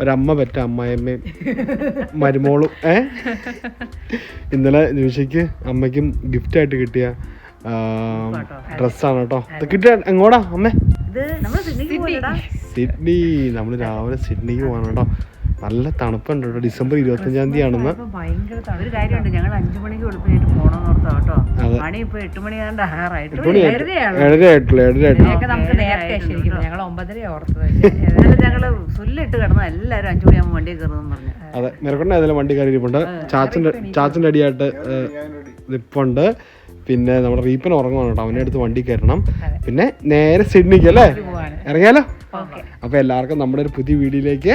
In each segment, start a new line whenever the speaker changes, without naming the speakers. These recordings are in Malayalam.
ഒരമ്മ പറ്റ അമ്മായിയമ്മയും മരുമോളും. ഏ? ഇന്നലെ നിമിഷയ്ക്ക് അമ്മയ്ക്കും ഗിഫ്റ്റായിട്ട് കിട്ടിയ ഡ്രസ്സാണ് കേട്ടോ. ഇത് കിട്ടിയ എങ്ങോടാ അമ്മേ?
ഇത് നമ്മൾ സിഡ്നിക്ക് പോയില്ലടാ
സിഡ്നി. നമ്മൾ രാവിലെ സിഡ്നിക്ക് പോകണം കേട്ടോ. നല്ല തണുപ്പുണ്ട് കേട്ടോ. ഡിസംബർ ഇരുപത്തഞ്ചാം തീയതി ആണെന്ന്.
ഒരു കാര്യമുണ്ട് ഞങ്ങൾ അഞ്ചു മണിക്ക് വെളുപ്പിനായിട്ട് പോകണമെന്ന് ഓർത്താ കേട്ടോ.
അതെ.
മണി ഇപ്പൊ എട്ട് മണി ആണ്ട് ആറായിട്ട്.
ഏഴര ആയിട്ടില്ല ഏഴര ആയിട്ടില്ല
നമുക്ക് നേരത്തെ ശരിക്കും. ഞങ്ങൾ ഒമ്പതര ഓർത്തത്.
ഞങ്ങൾ സുല്ലിട്ട് കിടന്ന എല്ലാരും അഞ്ചു മണിയാകുമ്പോൾ വണ്ടി കയറുന്നു പറഞ്ഞു.
അതെ മിറക്കൊണ്ട ഏതായാലും വണ്ടി കയറി ഇരിപ്പുണ്ട്. ചാച്ചന്റെ ചാച്ചന്റെ അടിയായിട്ട് നിപ്പുണ്ട്. പിന്നെ നമ്മുടെ റീപ്പൻ ഉറങ്ങുവാണ് കേട്ടോ. അവനെ അടുത്ത് വണ്ടി കയറണം. പിന്നെ നേരെ സിഡ്നിക്ക് അല്ലേ? ഇറങ്ങിയാലോ? അപ്പൊ എല്ലാവർക്കും നമ്മുടെ ഒരു പുതിയ വീഡിയോയിലേക്ക്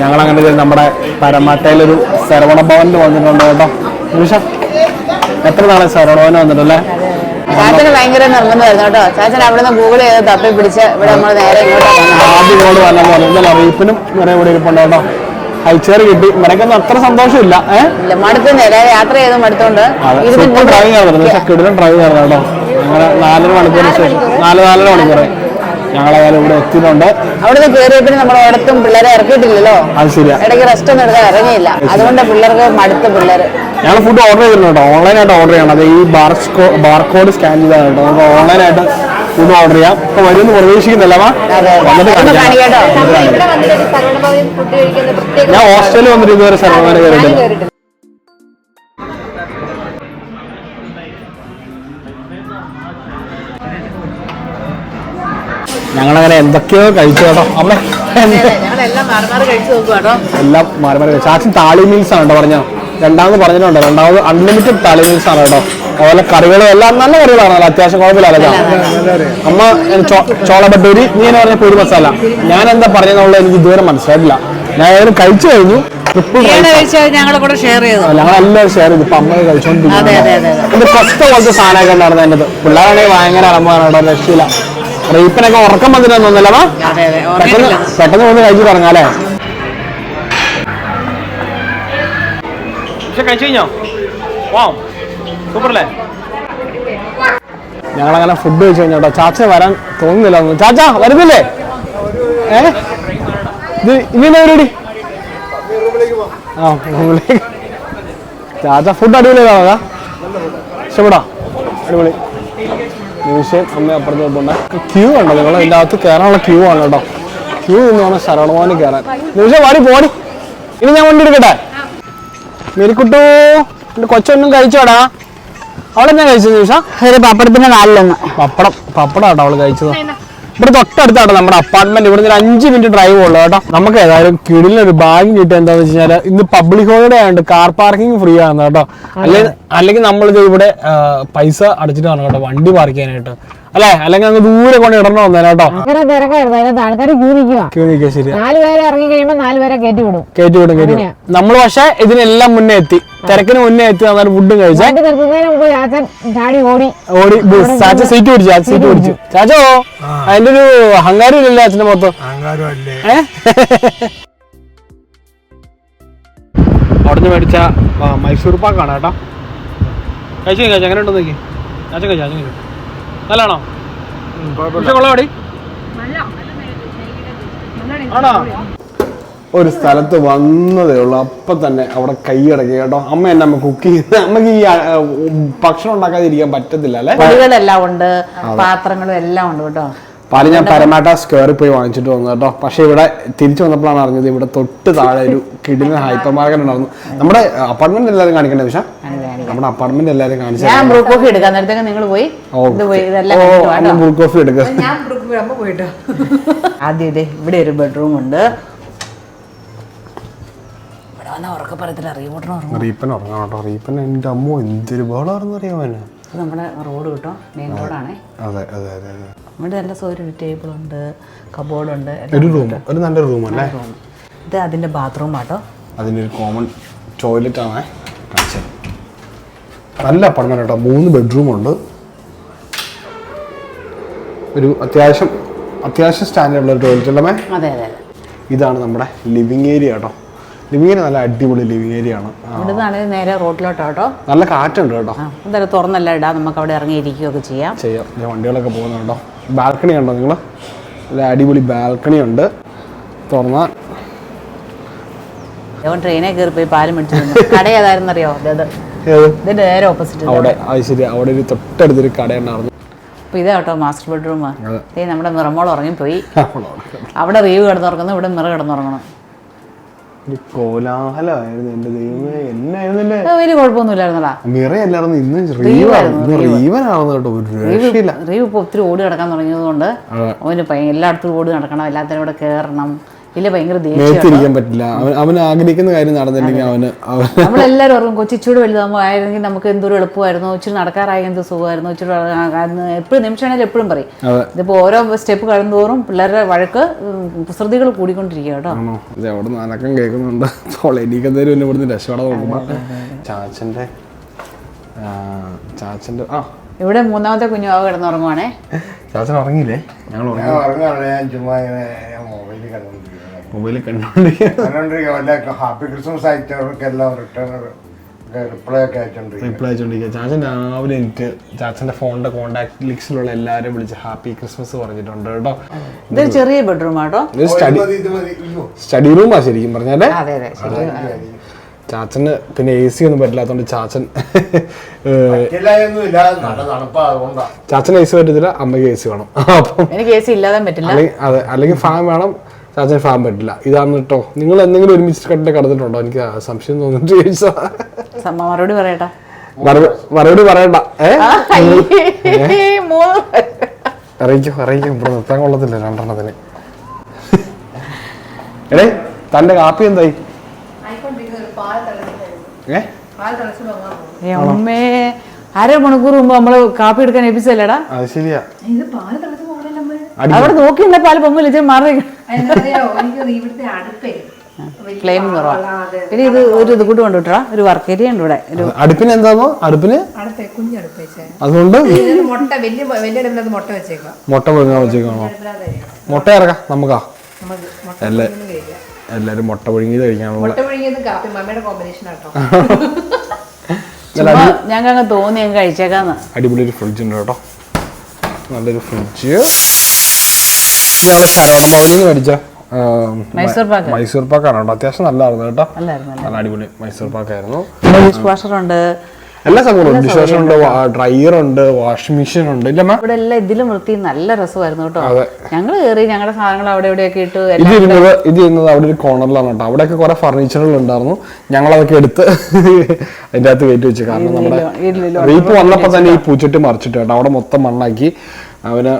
ഞങ്ങൾ അങ്ങനെ നമ്മുടെ പരമാട്ടയിലൊരു ശരവണ ഭവനിൽ വന്നിട്ടുണ്ട് കേട്ടോ. നിമിഷം. എത്ര നാളെ ശരവണ ഭവൻ വന്നിട്ടല്ലേ?
ചാച്ചന് ഭയങ്കര നിർബന്ധമായിരുന്നു കേട്ടോ. ചാച്ചൻ അവിടെ നിന്ന് ഗൂഗിൾ ചെയ്ത് തപ്പി പിടിച്ച് ഇവിടെ നമ്മൾ നേരെ ഇങ്ങോട്ടാ
ആദ്യം വന്ന പോലെ റീപ്പിനും നിറയെ ഇവിടെ ഇരിപ്പുണ്ട് കേട്ടോ. ഹൈച്ചേർ കിട്ടി. മരക്കൊന്നും അത്ര സന്തോഷമില്ല. ഏഹ്
യാത്ര ചെയ്ത് മടുത്തോണ്ട്
ഡ്രൈവിംഗ് ആയിരുന്നു. പക്ഷെ കിടിലൻ ഡ്രൈവിംഗ് ആയിരുന്നു കേട്ടോ. അങ്ങനെ നാലര മണിക്കൂർ ശേഷം നാല് നാലര മണിക്കൂർ. ഞങ്ങളായാലും ഇവിടെ എത്തിയിട്ടുണ്ട്.
അവിടുന്ന് കയറിയപ്പോൾ നമ്മൾ ഒരിടത്തും പിള്ളേരെ ഇറക്കിയിട്ടില്ലല്ലോ?
അത് ശരിയാ.
ഇടയ്ക്ക് റെസ്റ്റ് ഒന്നും എടുക്കാൻ ഇറങ്ങിയില്ല. അതുകൊണ്ട് പിള്ളേർക്ക് മടുത്ത പിള്ളേര്.
ഞങ്ങൾ ഫുഡ് ഓർഡർ ചെയ്തിട്ടുണ്ട് കേട്ടോ. ഓൺലൈനായിട്ട് ഓർഡർ ചെയ്യണം. അത് ഈ ബാർസ്കോ ബാർകോഡ് സ്കാൻ ചെയ്താൽ കേട്ടോ. നമുക്ക് ഓൺലൈനായിട്ട് ഫുഡ് ഓർഡർ ചെയ്യാം. അപ്പൊ വരുമെന്ന് പ്രതീക്ഷിക്കുന്നില്ല വന്നിട്ട്
ഒന്ന്
ഞാൻ ഹോസ്റ്റലിൽ ഇതുവരെ സർവമാനം കയറിയിട്ടില്ല. ഞങ്ങളങ്ങനെ എന്തൊക്കെയോ കഴിച്ചു കേട്ടോ. അമ്മ.
എല്ലാം മാറി മാറി കഴിച്ചു നോക്കുക കേട്ടോ.
എല്ലാം മാറി മാറി കഴിച്ചു. ആക്ഷൻ താളി മീൽസ് ആണ് കേട്ടോ പറഞ്ഞോ രണ്ടാമത് പറഞ്ഞിട്ടുണ്ട്. രണ്ടാമത് അൺലിമിറ്റഡ് താളി മീൽസ് ആണ് കേട്ടോ. അതുപോലെ കറികളും എല്ലാം നല്ല കറികളാണ്. അത്യാവശ്യം കുഴപ്പമില്ല അമ്മ ചോള ബട്ടൂരി നീ എന്ന് പറഞ്ഞ പൂരി മസാല. ഞാൻ എന്താ പറഞ്ഞെന്നുള്ളത് എനിക്ക് ഇതുവരെ മനസ്സിലായിട്ടില്ല. ഞാൻ ഏതായാലും കഴിച്ചു കഴിഞ്ഞു. ട്രിപ്പിൾ
കഴിച്ചാൽ ഞങ്ങളെ കൂടെ ഷെയർ ചെയ്തു.
ഞങ്ങളെല്ലാവരും ഷെയർ ചെയ്തു. ഇപ്പൊ അമ്മ കഴിച്ചോണ്ടിരിക്കും ഫസ്റ്റ് കൊസ്ത പോലത്തെ സാധനമൊക്കെ ഉണ്ടായിരുന്നു എന്റെ പിള്ളേരാണെങ്കിൽ ഭയങ്കര അലമ്പാണ് കേട്ടോ രക്ഷയില്ല. റീപ്പിനൊക്കെ ഉറക്കം വന്നിട്ടൊന്നും ഒന്നല്ലവാ
അതെ അതെ
പെട്ടെന്ന് പെട്ടെന്ന് വന്ന് കഴിച്ചു തുടങ്ങാല്ലേ കഴിച്ചു കഴിഞ്ഞോ സൂപ്പറല്ലേ ഞങ്ങളങ്ങനെ ഫുഡ് കഴിച്ചു കഴിഞ്ഞോ കേട്ടോ ചാച്ച വരാൻ തോന്നുന്നില്ല ചാച്ച വരുന്നില്ലേ? ഏ? ഇത് ഇനി പരിപാടി? ആ ചാച്ച ഫുഡ് അടിപൊളിയാണോ ഇഷ്ടപ്പെടാ? അടിപൊളി. നിമിഷം അമ്മ അപ്പുറത്ത് നിൽപ്പുണ്ട്. ക്യൂ ഉണ്ടോ? നിങ്ങൾ ഇതിന്റെ അകത്ത് കയറാനുള്ള ക്യൂ ആണ് കേട്ടോ. ക്യൂ എന്ന് പറഞ്ഞാൽ ശരണമാനം കയറാൻ. നിമിഷം വാടി പോടി. ഇനി ഞാൻ വണ്ടി എടുക്കട്ടെ? മേരിക്കുട്ടു കൊച്ചൊന്നും കഴിച്ചോടാ. അവളെ ഞാൻ കഴിച്ചത് നിമിഷം
ഒരു പപ്പടത്തിന്റെ നാലിലൊന്ന്.
പപ്പടം പപ്പടാട്ടോ കേട്ടോ അവൾ കഴിച്ചത്. ഇവിടെ തൊട്ടടുത്താട്ടോ നമ്മുടെ അപ്പാർട്ട്മെന്റ്. ഇവിടെ നിന്ന് ഒരു അഞ്ച് മിനിറ്റ് ഡ്രൈവ് ഉള്ളു കേട്ടോ. നമുക്ക് ഏതായാലും കിടിലൊരു ഭാഗ്യം കിട്ടുക എന്താന്ന് വെച്ച് കഴിഞ്ഞാൽ ഇന്ന് പബ്ലിക് ഹോളിഡേ ആയതുകൊണ്ട് കാർ പാർക്കിംഗ് ഫ്രീ ആണ് കേട്ടോ. അല്ലെങ്കിൽ അല്ലെങ്കിൽ നമ്മളിത് ഇവിടെ പൈസ അടച്ചിട്ട് വേണം കേട്ടോ വണ്ടി പാർക്ക് ചെയ്യാനായിട്ട്. അല്ലേ? അല്ലെങ്കിൽ അങ്ങ് ദൂരെ കൊണ്ട് ഇടണം വന്നാലും കേട്ടോ.
ഭയങ്കര തിരക്കായിരുന്നു അതിനകത്ത് ആൾക്കാർ ക്യൂ നിൽക്കുക
ക്യൂ
നാല് പേരെ ഇറങ്ങി കഴിയുമ്പോൾ നാല് പേരെ കയറ്റി വിടും.
കയറ്റി വിടും കയറ്റി വിടും. നമ്മൾ പക്ഷേ ഇതിനെല്ലാം മുന്നേ എത്തി. തിരക്കിന് മുന്നേ എത്തി നന്നായിട്ട് ഫുഡും കഴിച്ചേ.
ഓടി.
ഓടി ചാച്ച സീറ്റ് പിടിച്ചു ചാച്ച സീറ്റ് പിടിച്ചു. ചാച്ചോ അതിന്റെ ഒരു അഹങ്കാരം ഇല്ലല്ലോ അച്ഛന്റെ മൊത്തം? അവിടുന്ന് മേടിച്ച മൈസൂർ പാക്കാണ് കേട്ടോ. കഴിച്ചു കഴിച്ചു അങ്ങനെ ഉണ്ടോ നോക്കി. ചാച്ച കഴിച്ചു കഴിച്ചു. നല്ലതാണോ? പക്ഷെ കൊള്ളാടി ആണോ? ഒരു സ്ഥലത്ത് വന്നതേ ഉള്ളൂ. അപ്പൊ തന്നെ അവിടെ കൈയടക്കി കേട്ടോ. അമ്മ എന്നെ അമ്മ കുക്ക് ചെയ്യുന്ന അമ്മയ്ക്ക് ഈ ഭക്ഷണം ഉണ്ടാക്കാതിരിക്കാൻ പറ്റത്തില്ല അല്ലെ?
ഉണ്ട് പാത്രങ്ങളും എല്ലാം ഉണ്ട് കേട്ടോ.
പാൽ ഞാൻ പരമാട്ട സ്ക്വയറിൽ പോയി വാങ്ങിച്ചിട്ട് വന്നു കേട്ടോ. പക്ഷെ ഇവിടെ തിരിച്ചു വന്നപ്പോഴാണ് അറിഞ്ഞത് ഇവിടെ തൊട്ട് താഴെ ഒരു കിടിലൻ ഹൈപ്പർ മാർക്കറ്റ് ഉണ്ടായിരുന്നു നമ്മുടെ അപ്പാർട്ട്മെന്റ് എല്ലാവരും കാണിക്കണ്ടേ പക്ഷേ നമ്മുടെ അപ്പാർട്ട്മെന്റ് എല്ലാവരും കാണിച്ചു
ഞാൻ ബ്രൂ കോഫി എടുക്കാം നേരത്തേക്ക് നിങ്ങൾ പോയി
ബ്രൂ കോഫി
ആദ്യം ഇതേ ഇവിടെ ഒരു ബെഡ്റൂം ഉണ്ട്. ഇവിടെ വന്നാൽ ഉറക്ക പറയത്തില്ല റീവോട്ടർ ഉറങ്ങും
റീപ്പൻ ഉറങ്ങാം കേട്ടോ. റീപ്പൻ എന്റെ അമ്മ എന്തൊരു ബഹളമാണെന്ന് അറിയാമോ
ഇത് നമ്മുടെ റോഡ് കിട്ടും മെയിൻ റോഡാണേ.
അതെ അതെ അതെ അതെ.
ഇവിടെ നല്ല സൗകര്യം ടേബിൾ ഉണ്ട് കബോർഡ് ഉണ്ട്.
ഒരു റൂം ഒരു നല്ല റൂം അല്ലേ?
ഇത് അതിന്റെ ബാത്റൂം ആട്ടോ.
അതിന്റെ ഒരു കോമൺ ടോയ്ലറ്റ് ആണ്. കാണിച്ചത് നല്ല അപ്പാർട്ട്മെന്റ് കേട്ടോ മൂന്ന് ബെഡ്റൂം ഉണ്ട്. ഒരു അത്യാവശ്യം അത്യാവശ്യം സ്റ്റാൻഡേർഡ് ഉള്ള ടോയ്ലറ്റ് അല്ലേ
അതെ അതെ
ഇതാണ് നമ്മുടെ ലിവിങ് ഏരിയ കേട്ടോ ലിവിങ് നല്ല അടിപൊളി ലിവിങ് ഏരിയ ആണ്. ആ,
നേരെ റോഡിലോട്ടോ
നല്ല കാറ്റുണ്ട് കേട്ടോ.
എന്തായാലും തുറന്നല്ല ഇടാം നമുക്ക് അവിടെ ഇറങ്ങി ഇരിക്കുകയൊക്കെ ചെയ്യാം.
ചെയ്യാം. ദേ വണ്ടികളൊക്കെ പോകുന്നുണ്ടോ ബാൽക്കണി ഉണ്ടോ നിങ്ങൾ നല്ല അടിപൊളി ബാൽക്കണി ഉണ്ട്. തുറന്ന.
അവൻ ട്രെയിനിൽ കയറി പോയി പാലം മേടിച്ചു. കട ഏതായിരുന്നറിയോ? ഇത്
ഏത്?
ഇതിന്റെ നേരെ ഓപ്പോസിറ്റ്
അവിടെ അത് ശരി. അവിടെ ഒരു തൊട്ടടുത്തൊരു കടയുണ്ടായിരുന്നു
അപ്പൊ ഇതാ കേട്ടോ മാസ്റ്റർ ബെഡ്റൂം
അതെ.
നമ്മുടെ നിറമോൾ ഉറങ്ങിപ്പോയി. അവിടെ റീവ് കിടന്നുറങ്ങുന്നു ഇവിടെ നിറ കിടന്നുറങ്ങണം
ഒരു കോലാഹലമായിരുന്നു എന്റെ ദൈവമേ. എന്നായിരുന്നു എന്റെ
അത് വലിയ കുഴപ്പമൊന്നുമില്ലായിരുന്നടാ.
മിറയല്ലായിരുന്നു ഇന്ന്
റീവായിരുന്നു,
റീവനായിരുന്നു കേട്ടോ ഒരു രക്ഷയില്ല.
റീവ് ഇപ്പോൾ ഒത്തിരി ഓടി നടക്കാൻ
തുടങ്ങിയതുകൊണ്ട്.
അവന് എല്ലായിടത്തും ഓടി നടക്കണം എല്ലാത്തിനും ഇവിടെ കയറണം ഇല്ല ഭയങ്കര ദേഷ്യം
പറ്റില്ല. അവൻ അവൻ ആഗ്രഹിക്കുന്ന കാര്യം നടന്നില്ലെങ്കിൽ അവന്
നമ്മളെല്ലാവരും ഓർക്കും കൊച്ചിച്ചൂട് വലുതാകുമ്പോൾ ആയിരുന്നെങ്കിൽ നമുക്ക് എന്തൊരു എളുപ്പമായിരുന്നു. ഇച്ചിരി നടക്കാറായി എന്ത് സുഖമായിരുന്നു. ഇച്ചിരി എപ്പോഴും നിമിഷമാണെങ്കിലും എപ്പോഴും പറയും.
ഇതിപ്പോ
ഇതിപ്പോൾ ഓരോ സ്റ്റെപ്പ് കഴിഞ്ഞോറും പിള്ളേരുടെ വഴക്ക് കുസൃതികൾ കൂടിക്കൊണ്ടിരിക്കുക കേട്ടോ.
അവിടെ നിന്ന് അനക്കം കേൾക്കുന്നുണ്ട്. ചാച്ചന്റെ എന്നെ ഇവിടുന്ന് രക്ഷപ്പെടാൻ നോക്കുമ്പോൾ ചാച്ചന്റെ ആ, ചാച്ചന്റെ ആ.
ഇവിടെ മൂന്നാമത്തെ കുഞ്ഞുവാവ് കിടന്നുറങ്ങുവാണേ.
ചാച്ചൻ ഉറങ്ങിയില്ലേ? ഞങ്ങൾ ഉറങ്ങി
ഞാൻ ഉറങ്ങാണ് ഞാൻ ചുമ്മാ ഇങ്ങനെ മൊബൈലിൽ കണ്ടുകൊണ്ടിരിക്കുന്നത്
മൊബൈലിൽ
വല്ല ഹാപ്പി ക്രിസ്മസ് റിട്ടേൺ റിപ്ലൈ ഒക്കെ അയച്ചോണ്ടിരിക്കും
റിപ്ലൈ ചാച്ചൻ രാവിലെ എനിക്ക് ചാച്ചന്റെ ഫോണിന്റെ കോണ്ടാക്ട് ലിസ്റ്റിലുള്ള എല്ലാവരും വിളിച്ച് ഹാപ്പി ക്രിസ്മസ് പറഞ്ഞിട്ടുണ്ട് കേട്ടോ.
ഇതൊരു ചെറിയ ബെഡ്റൂം ആട്ടോ.
സ്റ്റഡി
മതി ഇത് മതി. അയ്യോ.
സ്റ്റഡി റൂമാ ശരിക്കും പറഞ്ഞാലേ?
അതെ അതെ
ചാച്ചന് പിന്നെ എ സി ഒന്നും പറ്റില്ലാത്തതുകൊണ്ട് ചാച്ചൻ ചാച്ചൻ എ സി പറ്റത്തില്ല അമ്മയ്ക്ക് എ സി വേണം. അപ്പം
എനിക്ക് എ സി ഇല്ലാതെ പറ്റില്ല.
അതെ അല്ലെങ്കിൽ ഫാൻ വേണം ചാച്ചൻ ഫാൻ പറ്റില്ല. ഇതാണ് കേട്ടോ നിങ്ങൾ എന്തെങ്കിലും ഒരുമിച്ച് കണ്ടിട്ട് കടന്നിട്ടുണ്ടോ? എനിക്ക് സംശയം തോന്നിട്ട് ചോദിച്ചാ
മറുപടി പറയട്ടാ.
മറുപടി പറയണ്ട. അറിയിക്കും അറിയിക്കും. ഇവിടെ നിർത്താൻ കൊള്ളത്തില്ല രണ്ടെണ്ണത്തിന്. എടേ തന്റെ കാപ്പി എന്തായി?
അരമണിക്കൂർ മുമ്പ് നമ്മൾ കാപ്പി എടുക്കാൻ ഏൽപ്പിച്ചല്ലേടാ
അത് ശരിയാ.
അവിടെ നോക്കി പാൽ പൊങ്ങില്ല ഇച്ചിരി മാറി
ഇവിടുത്തെ അടുപ്പേ.
ഫ്ലെയിം കുറവാ. പിന്നെ ഇത് ഒരു ഇത് കൂട്ട് കൊണ്ടുവിട്ടാ ഒരു വർക്ക് ഏരിയ ഉണ്ട് ഇവിടെ ഒരു
അടുപ്പിന് എന്താണോ അടുപ്പിന്? അതുകൊണ്ട്
മുട്ട വലിയ വലിയ അടുപ്പിലത് മുട്ട വെച്ചേക്കാം
മുട്ട പുഴുങ്ങാൻ വെച്ചേക്കാണോ മുട്ട ഇറക്കാം നമുക്കാ. എല്ലാ എല്ലാരും മുട്ട പുഴുങ്ങി കഴിക്കാനുള്ള
മുട്ട പുഴുങ്ങിയത് കാപ്പി മമ്മയുടെ കോമ്പിനേഷൻ ആട്ടോ.
അങ്ങ് തോന്നി അങ്ങ് കഴിച്ചേക്കാന്ന്.
അടിപൊളി ഒരു ഫ്രിഡ്ജ് ഉണ്ട് കേട്ടോ. നല്ലൊരു ഫ്രിഡ്ജ് ഞങ്ങൾ ശരവണ ഭവനിൽ നിന്ന് മേടിച്ച?
മൈസൂർ പാക്ക്.
മൈസൂർ പാക്കാണ്? കേട്ടോ അത്യാവശ്യം നല്ലതായിരുന്നു കേട്ടോ. നല്ല അടിപൊളി മൈസൂർ പാക്കായിരുന്നു.
ഡിഷ് വാഷർ ഉണ്ട്
എല്ലാ സംഭവങ്ങളും ഡിഷ് വാഷർ ഉണ്ട് ഡ്രയർ ഉണ്ട് വാഷിംഗ് മെഷീൻ ഉണ്ട് ഇല്ലമ്മ
ഇവിടെ എല്ലാം ഇതിലും വൃത്തി നല്ല രസമായിരുന്നു കേട്ടോ. ഞങ്ങൾ കയറി ഞങ്ങളുടെ സാധനങ്ങൾ അവിടെ ഇവിടെയൊക്കെ ഇട്ട്
ഇത് ഇരുന്നത് ഇത് ഇരുന്നത് അവിടെ ഒരു കോർണറിലാണ് കേട്ടോ. അവിടെയൊക്കെ കുറെ ഫർണിച്ചറുകൾ ഉണ്ടായിരുന്നു. ഞങ്ങൾ അതൊക്കെ എടുത്ത് അതിന്റെ അകത്ത് കയറ്റി വെച്ചു. കാരണം നമ്മുടെ റീപ്പ് വന്നപ്പോൾ തന്നെ ഈ പൂച്ചട്ടി മറിച്ചിട്ട് കേട്ടോ. അവിടെ മൊത്തം മണ്ണാക്കി. അവന്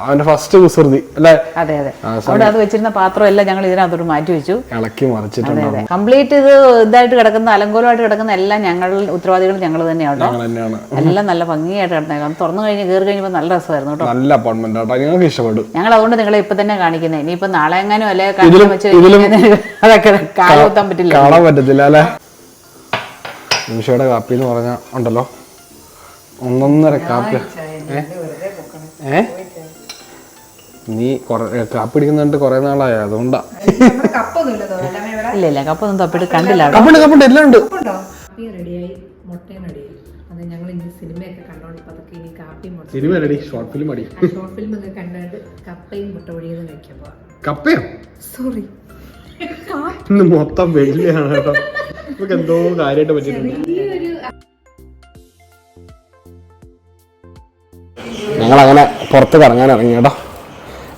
അവന്റെ ഫസ്റ്റ് കുസൃതി അല്ലെ?
അതെ അതെ. അവിടെ അത് വെച്ചിരുന്ന പാത്രം എല്ലാം ഞങ്ങൾ ഇതിനകത്തോട്ട് മാറ്റി വെച്ചു.
ഇളക്കി മറിച്ചിട്ടുണ്ട്
അതെ കംപ്ലീറ്റ് ഇത് ഇതായിട്ട് കിടക്കുന്ന അലങ്കോലമായിട്ട് കിടക്കുന്ന എല്ലാം ഞങ്ങൾ ഉത്തരവാദികൾ ഞങ്ങൾ തന്നെയാണ് കേട്ടോ.
ഞങ്ങൾ തന്നെയാണ്.
എല്ലാം നല്ല ഭംഗിയായിട്ട് കിടന്നേക്കാം തുറന്നു കഴിഞ്ഞ് കയറി കഴിഞ്ഞപ്പോൾ നല്ല രസമായിരുന്നു കേട്ടോ.
നല്ല അപ്പാർട്ട്മെന്റ് ആട്ടോ. ഞങ്ങൾക്ക് ഇഷ്ടപ്പെട്ടു.
ഞങ്ങൾ അതുകൊണ്ട് നിങ്ങളെ ഇപ്പൊ തന്നെ കാണിക്കുന്നത് ഇനിയിപ്പോ നാളെ എങ്ങാനും അല്ലെ കാണാൻ അതൊക്കെ പറ്റില്ല.
കാണാൻ പറ്റത്തില്ല അല്ലെ? നിമിഷയുടെ കാപ്പി എന്ന് പറഞ്ഞാൽ ഉണ്ടല്ലോ. ഒന്നൊന്നര കാപ്പി. ഏ? ഏ? നീ കൊറേ കാപ്പി അടിക്കുന്നുണ്ട് കുറെ നാളായ അതുകൊണ്ടാ.
ഇല്ല ഇല്ല കപ്പൊന്നും തപ്പിട്ട് കണ്ടില്ല.
കപ്പുണ്ട് കപ്പുണ്ട് എല്ലാം ഉണ്ട്.
റെഡിയായി മുട്ടയും റെഡിയായി. അത് ഞങ്ങൾ ഇനി സിനിമയൊക്കെ കണ്ടോണ്ട് ഇനി കാപ്പിയും മുട്ട
സിനിമ റെഡി ഷോർട്ട് ഫിലിം അടി.
ഷോർട്ട് ഫിലിം ഒക്കെ കണ്ടിട്ട് കപ്പയും മുട്ട പൊഴിയതും കഴിക്കാൻ പോവാം.
കപ്പയോ?
സോറി
മൊത്തം വെള്ളിയാണ് കേട്ടോ. നമുക്ക് എന്തോ കാര്യമായിട്ട് പറ്റിയിട്ടുണ്ട്. ഞങ്ങൾ അങ്ങനെ പുറത്ത് കറങ്ങാൻ ഇറങ്ങി കേട്ടോ.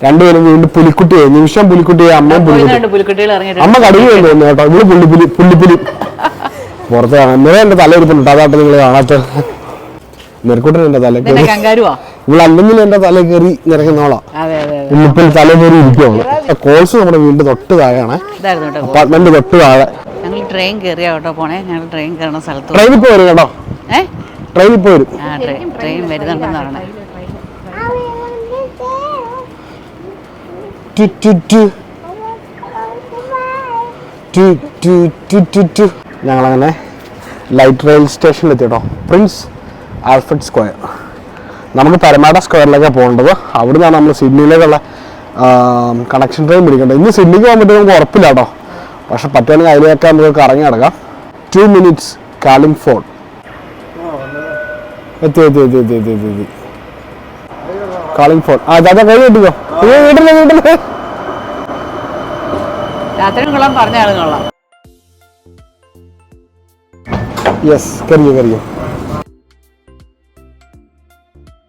രണ്ടുപേരും വീണ്ടും പുലിക്കുട്ടിയെ നിമിഷം പുലിക്കുട്ടിയെ പുലിക്കുട്ടി.
അമ്മ ഇറങ്ങിയിട്ട്.
അമ്മ കടുകി കേട്ടോ. ഇവൾ പുള്ളിപ്പുലി പുള്ളിപ്പുലി പുറത്ത് കാണാൻ. ഇന്നലെ എന്റെ തല ഇരിപ്പുണ്ട് അതാട്ട് നിങ്ങൾ കാണാത്ത നെറുക്കുട്ടൻ എന്റെ തല ഇവിടെ അല്ലെങ്കിൽ എന്റെ തല കയറി
അതെ അതെ
തല കയറി ഇരിക്കുവാണ് കോഴ്സ് നമ്മുടെ വീടിന്റെ തൊട്ട് താഴെയാണ്. അപ്പാർട്ട്മെന്റ് തൊട്ട് താഴെ.
ഞങ്ങൾ ട്രെയിൻ കയറിയാ കേട്ടോ പോണേ. ഞങ്ങൾ ട്രെയിൻ കയറുന്ന സ്ഥലത്ത്.
ട്രെയിനിൽ പോയി വരും കേട്ടോ.
ഏ
ട്രെയിനിൽ പോയി വരും.
ആ ട്രെയിൻ ട്രെയിൻ വരുന്നുണ്ടെന്ന്.
ഞങ്ങളങ്ങനെ ലൈറ്റ് റെയിൽ സ്റ്റേഷനിൽ എത്തി കേട്ടോ പ്രിൻസ് ആൽഫ്രഡ് സ്ക്വയർ നമുക്ക് പരമാട സ്ക്വയറിലേക്കാണ് പോകേണ്ടത്. അവിടെ നിന്നാണ് നമ്മൾ സിഡ്നിയിലേക്കുള്ള കണക്ഷൻ ട്രെയിൻ പിടിക്കേണ്ടത്. ഇന്ന് സിഡ്നിക്ക് പോകാൻ പറ്റും നമുക്ക് ഉറപ്പില്ല കേട്ടോ പക്ഷെ പറ്റുകയാണെങ്കിൽ അതിലേക്ക് നമുക്ക് കറങ്ങി നടക്കാം. ടു മിനിറ്റ്സ് കാലിംഗ് ഫോൺ എത്തി എത്തി എത്തി എത്തി എത്തി എത്തി എത്തി. കാളിംഗ് ഫോൺ ആ ചാച്ചാ കൈ കിട്ടിക്കോ വീട്ടിലെ വീട്ടിലെ യെസ് കറിയോ കറിയോ.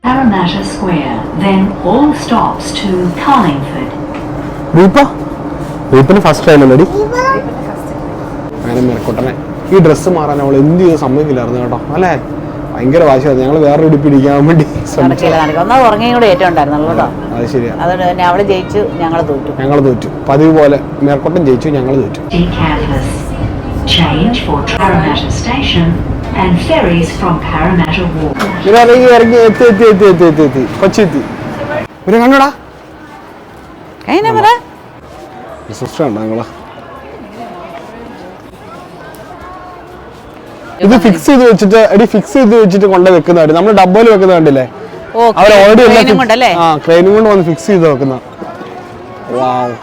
Parramatta Square, then all stops to Carlingford.
Deepa ദീപിന് first അങ്ങനെ മെനക്കൊട്ടനെ ഈ ഡ്രസ്സ് മാറാൻ അവൾ എന്ത് ചെയ്ത്? സമ്മതിക്കില്ലായിരുന്നു കേട്ടോ. അല്ലേ? ഭയങ്കര വാശിയാണ് ഞങ്ങൾ വേറെ ഉടുപ്പിടിക്കാൻ വേണ്ടി
കൂടെ ഏറ്റവും കേട്ടോ.
അത് ശരിയാ.
അതുകൊണ്ട് തന്നെ അവൾ ജയിച്ചു ഞങ്ങൾ തോറ്റു.
ഞങ്ങൾ തോറ്റു. പതിവ് പോലെ മേർക്കോട്ടം ജയിച്ചു ഞങ്ങൾ തോറ്റു.
Decantless. Change for Parramatta Station and ferries from Parramatta
ഇറങ്ങി ഇറങ്ങി എത്തി എത്തി എത്തി എത്തി എത്തി എത്തി. കൊച്ചി എത്തി. ഇവരെ കണ്ടോടാ? സിസ്റ്റർ ഉണ്ടോ നിങ്ങൾ ഇത് ഫിക്സ് ചെയ്ത് വെച്ചിട്ട് എടി ഫിക്സ് ചെയ്ത് വെച്ചിട്ട് കൊണ്ട് വെക്കുന്നതായിട്ട് നമ്മൾ ഡബ്ബയിൽ വെക്കുന്ന കണ്ടില്ലേ?
ഓക്കേ
അവർ ഓൾറെഡി ആ ക്രെയിനും കൊണ്ട് വന്ന് ഫിക്സ് ചെയ്ത് വെക്കുന്ന. വാവ്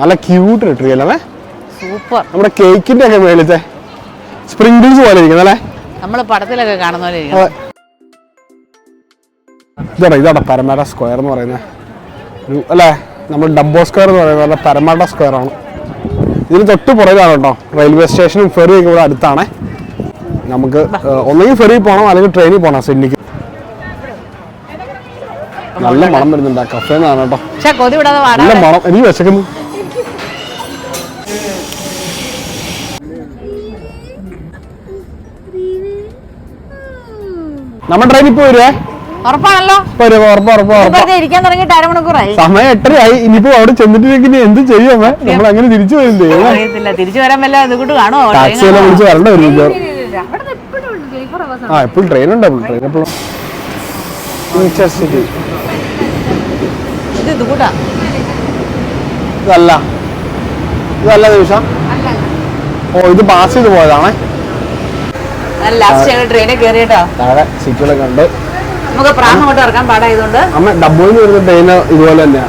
നല്ല ക്യൂട്ട് ട്രീ അല്ലേ?
സൂപ്പർ
നമ്മുടെ കേക്കിന്റെ ഒക്കെ മേളിത്തെ സ്പ്രിങ്കിൾസ് പോലെ ഇരിക്കുന്നല്ലേ അല്ലേ?
നമ്മൾ പടത്തിലൊക്കെ കാണുന്ന പോലെ ഇരിക്കുന്നു.
ഇതാണ് ഇതാടാ ഇതാടാ പരമാര സ്ക്വയർ എന്ന് പറയുന്നത്. ഒരു അല്ലേ? നമ്മൾ ഡബോ സ്ക്വയർ എന്ന് പറയുന്നത് നല്ല പരമാട്ട സ്ക്വയർ ആണ്. ഇതിന് തൊട്ട് പുറകിലാണ് കേട്ടോ റെയിൽവേ സ്റ്റേഷനും ഫെറിയൊക്കെ ഇവിടെ അടുത്താണ്. നമുക്ക് ഒന്നേ ഒന്നെങ്കിൽ ഫെറി പോകണം അല്ലെങ്കിൽ ട്രെയിനിൽ പോകണം സിഡ്നിക്ക്. നല്ല മണം വരുന്നുണ്ട് ആ കഫേ എന്നാണ് കേട്ടോ. നല്ല മണം. എനിക്ക് വിശക്കുന്നു. നമ്മൾ ട്രെയിനിൽ പോയിരുവേ
ഉറപ്പാണല്ലോ.
വരും സമയം എട്ടരയായി. ഇനിയിപ്പോ അവിടെ ചെന്നിട്ടില്ലെങ്കിൽ എന്ത് ചെയ്യാമേ നമ്മൾ അങ്ങനെ തിരിച്ചു വരില്ലേ
തിരിച്ചു വരാൻ വല്ല ഇതുകൊണ്ട് കാണോ
ടാക്സി എല്ലാം വിളിച്ച് വരണ്ട ഒരു ആ എപ്പോഴും ട്രെയിൻ ഉണ്ട്? ട്രെയിൻ എപ്പോഴും സിറ്റി
ഇത് ഇതുകൂട്ടാ.
ഇതല്ല. ഇതല്ല നിമിഷം ഓ ഇത് പാസ് ചെയ്ത് പോയതാണേ. സീറ്റുകളൊക്കെ ഉണ്ട്.
നമുക്ക് പ്രാണം കൊണ്ട് ഇറക്കാൻ പാടായതുകൊണ്ട്.
അമ്മ വരുന്ന ട്രെയിൻ ഇതുപോലെ തന്നെയാ.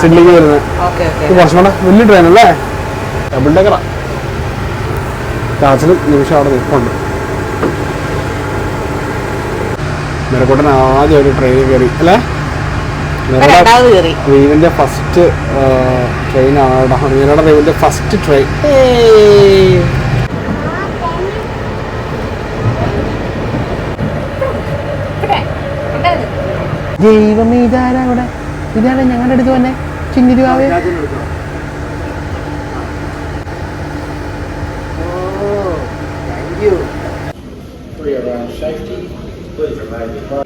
സിഡ്ലിക്ക് വരുന്നത്.
Okay okay.
ഇത് കുറച്ചും കൂടെ വലിയ ട്രെയിൻ അല്ലേ? ഡബിൾ ഡെക്കറാ ചാച്ചനും നിമിഷം അവിടെ നിൽപ്പുണ്ട്. മെരക്കോട്ടൻ ആദ്യം ഒരു ട്രെയിൻ കയറി. അല്ലേ?
കയറി.
ഫസ്റ്റ് ട്രെയിൻ ആണ്? മീനട റീവിന്റെ ഫസ്റ്റ് ട്രെയിൻ ദൈവം ഇതാരാ ഇവിടെ ഇതാണ് ഞങ്ങളുടെ അടുത്ത് തന്നെ ചിന്നിരുവാവേ?
you. Three around safety, please remain advised.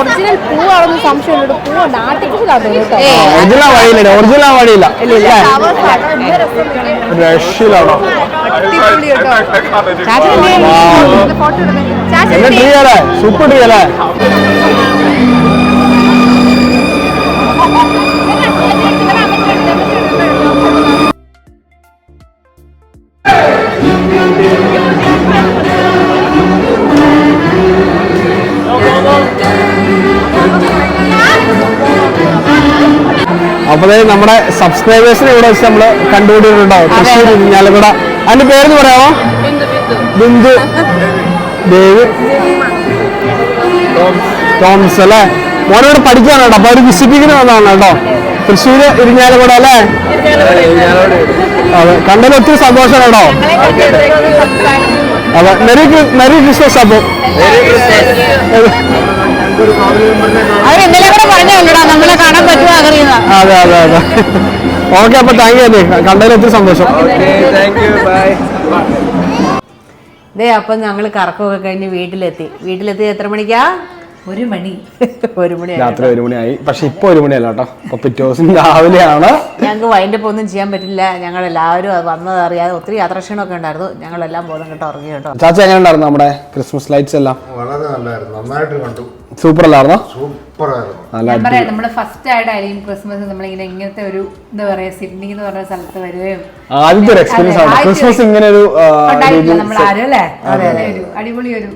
Original പൂവാണെന്ന് സംശയമുണ്ട്. പൂവുണ്ട് ആർട്ടിഫിഷ്യൽ ആണ് കേട്ടോ.
ഒറിജിനൽ വഴിയില്ല ഒറിജിനൽ വഴിയില്ല. രക്ഷിലാണോ സൂപ്പർ ട്രീ അല്ലേ നമ്മുടെ സബ്സ്ക്രൈബേഴ്സിനെ ഇവിടെ വെച്ച് നമ്മൾ കണ്ടുപിടിയിട്ടുണ്ടാവും തൃശ്ശൂർ ഇരിഞ്ഞാലക്കുട അതിന്റെ പേരെന്ന് പറയാമോ? ബിന്ദു. ദേവ് തോമസ്. അല്ലേ? മോനോട് പഠിക്കാണ് കേട്ടോ. അപ്പൊ ഒരു വിശ്വസിക്കുന്ന വന്നതാണ് കേട്ടോ. തൃശ്ശൂര് ഇരിഞ്ഞാലക്കുട അല്ലേ? അതെ. കണ്ടതിൽ ഒത്തിരി സന്തോഷം കേട്ടോ. അതെ. മെറി മെറി ക്രിസ്മസ് അപ്പൊ. അതെ അതെ അതെ. ഓക്കെ അപ്പൊ താങ്ക് യു അല്ലേ കണ്ടതിൽ ഒത്തിരി സന്തോഷം.
ദേ അപ്പം ഞങ്ങൾ കറക്കമൊക്കെ കഴിഞ്ഞ് വീട്ടിലെത്തി. വീട്ടിലെത്തി എത്ര മണിക്കാ?
ഒരു മണി.
ഒരു മണി
രാത്രി ഒരു മണിയായി. പക്ഷെ ഇപ്പൊ ഒരു മണിയല്ല കേട്ടോ. പിറ്റേ ദിവസം രാവിലെയാണ്.
ഞങ്ങൾക്ക് വൈൻഡപ്പ് ഒന്നും ചെയ്യാൻ പറ്റില്ല. ഞങ്ങൾ എല്ലാവരും അത് വന്നത് അറിയാതെ ഒത്തിരി യാത്രാക്ഷീണമൊക്കെ ഉണ്ടായിരുന്നു. ഞങ്ങളെല്ലാം ബോധം കേട്ടോ ഇറങ്ങി കേട്ടോ.
ചാച്ച എങ്ങനെ ഉണ്ടായിരുന്നു നമ്മുടെ ക്രിസ്മസ് ലൈറ്റ്സ് എല്ലാം?
വളരെ നല്ലായിരുന്നു. നന്നായിട്ട് കണ്ടു.
സൂപ്പർ അല്ലായിരുന്നോ
നമ്മൾ ഫസ്റ്റ് ആയിട്ടായിരിക്കും ക്രിസ്മസ് നമ്മളിങ്ങനെ ഇങ്ങനത്തെ ഒരു എന്താ പറയാ സിഡ്നി എന്ന് പറഞ്ഞ സ്ഥലത്ത് വരികയും
ആദ്യത്തെ ഒരു എക്സ്പീരിയൻസ് ആണ്. ക്രിസ്മസ് ഇങ്ങനെ ഒരു ആ,
ഉണ്ടായിട്ടില്ല
രീതിയിൽ
നമ്മൾ ആരും അല്ലേ? ഒരു അടിപൊളി ഒരു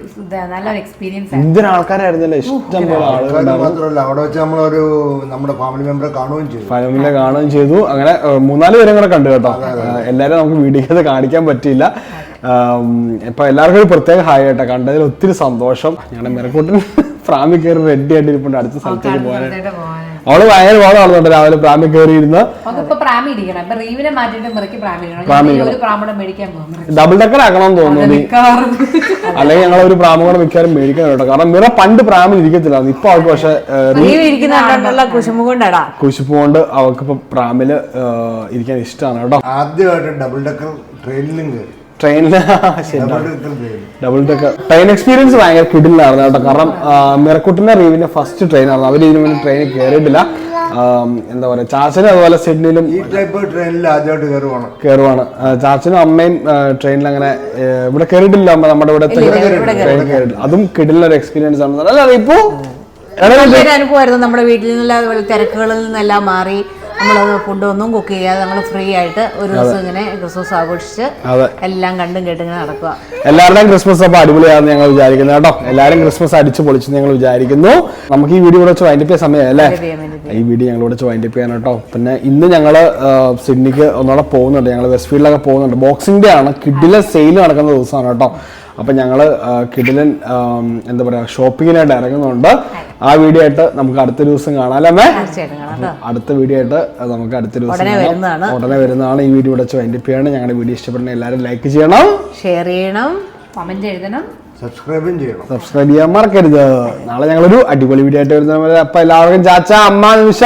നല്ലൊരു എക്സ്പീരിയൻസ് ആണ്.
ഇന്ത്യൻ ആൾക്കാരായിരുന്നല്ലേ? ഇഷ്ടം പോലെ
ആൾക്കാർ
ആളുകളുണ്ടായിരുന്നു.
മാത്രമല്ല അവിടെ വെച്ച് നമ്മളൊരു നമ്മുടെ ഫാമിലി മെമ്പറെ കാണുകയും ചെയ്തു.
കാണുകയും ചെയ്തു. അങ്ങനെ മൂന്നാൽ പേരും കൂടെ കണ്ടു കേട്ടോ. എല്ലാരും എല്ലാവരും നമുക്ക് വീഡിയോ കാണിക്കാൻ പറ്റിയില്ല. ഇപ്പൊ എല്ലാവർക്കും ഒരു പ്രത്യേക ഹായ് കേട്ടോ. കണ്ടതിൽ ഒത്തിരി സന്തോഷം. ഞാൻ മിറക്കൂട്ടൻ. പ്രാമി കയറി റെഡി ആയിട്ട് ഇരിപ്പുണ്ട് അടുത്ത സ്ഥലത്തേക്ക് പോകാൻ അവൾ ഭയങ്കര ബോധം നടന്നുണ്ട് രാവിലെ പ്രാമി കയറി ഇരുന്ന് ഡബിൾ ഡക്കർ ആക്കണം തോന്നുന്നു അല്ലെങ്കിൽ ഞങ്ങൾ ഒരു പ്രാമം കൂടെ മിക്കവാറും മേടിക്കാൻ കേട്ടോ. കാരണം മിറ പണ്ട് പ്രാമിൽ ഇരിക്കത്തില്ല. ഇപ്പൊ അവൾക്ക് പക്ഷെ കുശിപ്പ് കൊണ്ട് അവൾക്ക് ഇപ്പൊ പ്രാമിൽ ഇരിക്കാൻ ഇഷ്ടമാണ് കേട്ടോ.
ആദ്യമായിട്ട് ഡബിൾ ഡക്കർ ട്രെയിനിലും കയറി
ട്രെയിനിൽ ശരി
ഡബിൾ ഡക്കർ ട്രെയിൻ
എക്സ്പീരിയൻസ് ഭയങ്കര കിടിലായിരുന്നു കേട്ടോ. കാരണം മിറക്കുട്ടിന്റെ റീവിന്റെ ഫസ്റ്റ് ട്രെയിൻ ആയിരുന്നു. അവർ ഇതിനു വേണ്ടി ട്രെയിനിൽ കയറിയിട്ടില്ല എന്താ പറയാ ചാച്ചനും അതുപോലെ സിഡ്നിയിലും
ഈ ടൈപ്പ് ട്രെയിനിൽ ആദ്യമായിട്ട് കയറുവാണ്
കയറുവാണ് ചാച്ചനും അമ്മയും ട്രെയിനിൽ അങ്ങനെ ഇവിടെ കയറിയിട്ടില്ല അമ്മ. നമ്മുടെ ഇവിടെ ട്രെയിൻ കയറിയിട്ടില്ല അതും കിടിലൊരു എക്സ്പീരിയൻസ് ആണ്. അല്ല ഇപ്പോ
അനുഭവമായിരുന്നു. നമ്മുടെ വീട്ടിൽ നിന്നുള്ള അതുപോലെ തിരക്കുകളിൽ നിന്നെല്ലാം മാറി. നമ്മൾ ഫുഡ് ഒന്നും കുക്ക് ചെയ്യാതെ നമ്മൾ ഫ്രീ ആയിട്ട് ഒരു ദിവസം ഇങ്ങനെ ക്രിസ്മസ് ആഘോഷിച്ച് എല്ലാം കണ്ടും കേട്ടും ഇങ്ങനെ നടക്കുക.
എല്ലാവരുടെയും ക്രിസ്മസ് അപ്പൊ അടിപൊളിയാണെന്ന് ഞങ്ങൾ വിചാരിക്കുന്നു കേട്ടോ. എല്ലാവരും ക്രിസ്മസ് അടിച്ചു പൊളിച്ചു ഞങ്ങൾ വിചാരിക്കുന്നു. നമുക്ക് ഈ വീഡിയോ ഇവിടെ വെച്ച് വൈൻഡപ്പ് ചെയ്യാൻ സമയം അല്ലേ? ഈ വീഡിയോ ഞങ്ങൾ ഇവിടെ വെച്ച് വൈൻഡപ്പ് ചെയ്യാൻ കേട്ടോ. പിന്നെ ഇന്ന് ഞങ്ങൾ സിഡ്നിക്ക് ഒന്നുകൂടെ പോകുന്നുണ്ട്. ഞങ്ങൾ വെസ്റ്റ് ഫീൽഡിലൊക്കെ പോകുന്നുണ്ട്. ബോക്സിംഗ് ഡേ ആണ്. കിഡിലെ സെയിൽ നടക്കുന്ന ദിവസമാണ് കേട്ടോ. അപ്പൊ ഞങ്ങൾ കിടിലൻ എന്താ പറയാ ഷോപ്പിങ്ങിനായിട്ട് ഇറങ്ങുന്നുണ്ട്. ആ വീഡിയോ ആയിട്ട് നമുക്ക് അടുത്ത ദിവസം കാണാം അല്ലേ
കേട്ടോ
അടുത്ത വീഡിയോ ആയിട്ട് നമുക്ക് അടുത്ത ദിവസം
ഉടനെ. വരുന്നതാണ്.
ഈ വീഡിയോ ഇവിടെ വൈൻഡ് ചെയ്യണം. ഞങ്ങളുടെ വീഡിയോ ഇഷ്ടപ്പെടുന്ന എല്ലാവരും ലൈക്ക് ചെയ്യണം.
ഷെയർ ചെയ്യണം.
കമന്റ് എഴുതണം.
സബ്സ്ക്രൈബും ചെയ്യണം.
സബ്സ്ക്രൈബ് ചെയ്യാൻ മറക്കരുത്. നാളെ ഞങ്ങളൊരു അടിപൊളി വീഡിയോ ആയിട്ട് വരുന്ന പോലെ അപ്പൊ എല്ലാവർക്കും ചാച്ച അമ്മ നിമിഷ.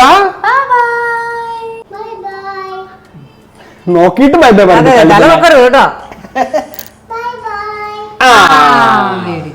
നോക്കിയിട്ട് ബൈ ബൈ
അതെ തല
പറഞ്ഞു
നോക്കരുത് കേട്ടോ
ആ
വീഡിയോ